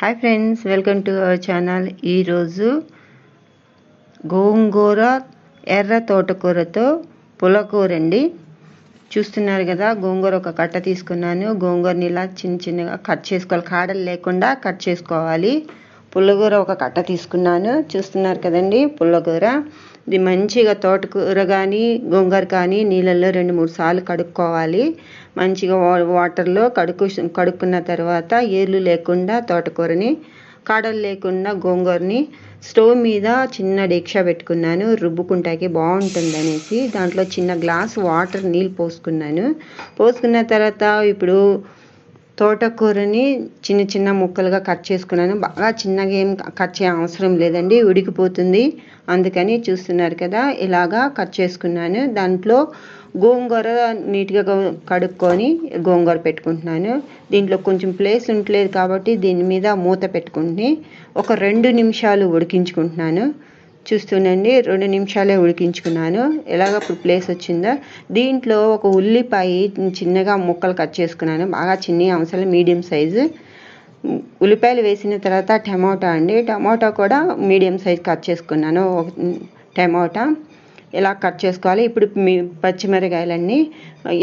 Hi friends welcome to our channel ఈరోజు గోంగూర ఎర్ర తోటకూరతో పులకూర అండి. చూస్తున్నారు కదా గోంగూర ఒక కట్ట తీసుకున్నాను. గోంగూరని ఇలా చిన్న చిన్నగా కట్ చేసుకోవాలి. కాడలు లేకుండా కట్ చేసుకోవాలి. పుల్లగూర ఒక కట్ట తీసుకున్నాను. చూస్తున్నారు కదండి పుల్లగూర. ఇది మంచిగా తోటకూర కానీ గోంగూర కానీ నీళ్ళల్లో రెండు మూడు సార్లు కడుక్కోవాలి. మంచిగా వాటర్లో కడుక్కు కడుక్కున్న తర్వాత ఏర్లు లేకుండా తోటకూరని కాడలు లేకుండా గోంగూరని స్టవ్ మీద చిన్న డీక్ష పెట్టుకున్నాను. రుబ్బుకుంటాకి బాగుంటుంది అనేసి దాంట్లో చిన్న గ్లాస్ వాటర్ నీళ్ళు పోసుకున్నాను. పోసుకున్న తర్వాత ఇప్పుడు తోటకూరని చిన్న చిన్న ముక్కలుగా కట్ చేసుకున్నాను. బాగా చిన్నగా ఏం కట్ చేయ అవసరం లేదండి ఉడికిపోతుంది. అందుకని చూస్తున్నారు కదా ఇలాగా కట్ చేసుకున్నాను. దాంట్లో గోంగూర నీట్గా కడుక్కొని గోంగూర పెట్టుకుంటున్నాను. దీంట్లో కొంచెం ప్లేస్ ఉండలేదు కాబట్టి దీని మీద మూత పెట్టుకుని ఒక రెండు నిమిషాలు ఉడికించుకుంటున్నాను. చూస్తుండండి రెండు నిమిషాలే ఉడికించుకున్నాను. ఎలాగ ఇప్పుడు ప్లేస్ వచ్చిందో. దీంట్లో ఒక ఉల్లిపాయ చిన్నగా ముక్కలు కట్ చేసుకున్నాను. బాగా చిన్న అంశాలు మీడియం సైజు. ఉల్లిపాయలు వేసిన తర్వాత టమాటా అండి. టమాటా కూడా మీడియం సైజ్ కట్ చేసుకున్నాను. టమాటా. ఇలా కట్ చేసుకోవాలి ఇప్పుడు మీ పచ్చిమిరకాయలన్నీ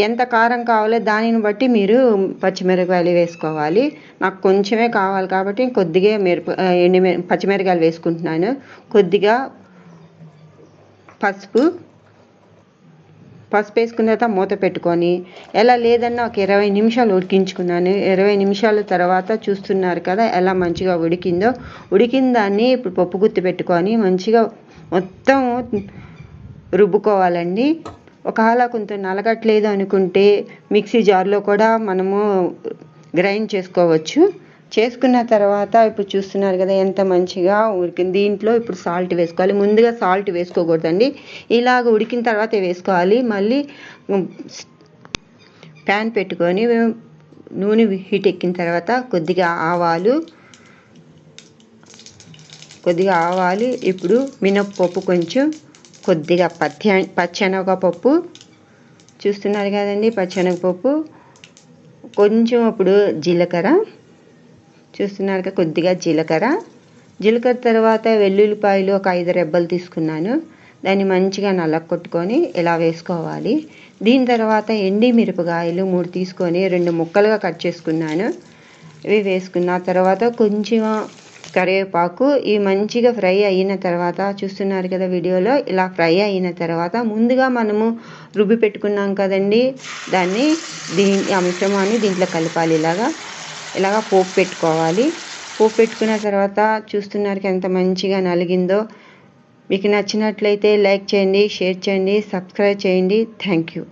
ఎంత కారం కావాలో దానిని బట్టి మీరు పచ్చిమిరకాయలు వేసుకోవాలి. నాకు కొంచెమే కావాలి కాబట్టి కొద్దిగా మిరప ఎండి పచ్చిమిరకాయలు వేసుకుంటున్నాను. కొద్దిగా పసుపు పసుపు వేసుకున్న తర్వాత మూత పెట్టుకొని ఎలా లేదన్నా ఒక ఇరవై నిమిషాలు ఉడికించుకున్నాను. ఇరవై నిమిషాల తర్వాత చూస్తున్నారు కదా ఎలా మంచిగా ఉడికిందో. ఉడికిన దాన్ని ఇప్పుడు పప్పు గుత్తి పెట్టుకొని మంచిగా మొత్తం రుబ్బుకోవాలండి. ఒకవేళ కొంచెం నలగట్లేదు అనుకుంటే మిక్సీ జార్లో కూడా మనము గ్రైండ్ చేసుకోవచ్చు. చేసుకున్న తర్వాత ఇప్పుడు చూస్తున్నారు కదా ఎంత మంచిగా ఉడికింది. దీంట్లో ఇప్పుడు సాల్ట్ వేసుకోవాలి. ముందుగా సాల్ట్ వేసుకోకూడదండి. ఇలాగ ఉడికిన తర్వాత వేసుకోవాలి. మళ్ళీ ప్యాన్ పెట్టుకొని నూనె హీట్ ఎక్కిన తర్వాత కొద్దిగా ఆవాలు కొద్దిగా ఆవాలు ఇప్పుడు మినప్పప్పు కొంచెం కొద్దిగా పచ్చి పచ్చెనగపప్పు. చూస్తున్నారు కదండి పచ్చెనగపప్పు. కొంచెం అప్పుడు జీలకర్ర. చూస్తున్నారు కదా కొద్దిగా జీలకర్ర. జీలకర్ర తర్వాత వెల్లుల్లిపాయలు ఒక ఐదు రెబ్బలు తీసుకున్నాను. దాన్ని మంచిగా నల్లకొట్టుకొని ఇలా వేసుకోవాలి. దీని తర్వాత ఎండి మిరపకాయలు మూడు తీసుకొని రెండు ముక్కలుగా కట్ చేసుకున్నాను. ఇవి వేసుకున్న తర్వాత కొంచెం కరివేపాకు ఇవి మంచిగా ఫ్రై అయిన తర్వాత చూస్తున్నారు కదా వీడియోలో ఇలా ఫ్రై అయిన తర్వాత ముందుగా మనము రుబ్బి పెట్టుకున్నాం కదండి. దాన్ని దీని ఆ మిశ్రమాన్ని దీంట్లో కలపాలి. ఇలాగా ఇలాగా పోపు పెట్టుకోవాలి. పోపు పెట్టుకున్న తర్వాత చూస్తున్నారు ఎంత మంచిగా నలిగిందో. మీకు నచ్చినట్లయితే లైక్ చేయండి షేర్ చేయండి సబ్స్క్రైబ్ చేయండి. Thank you.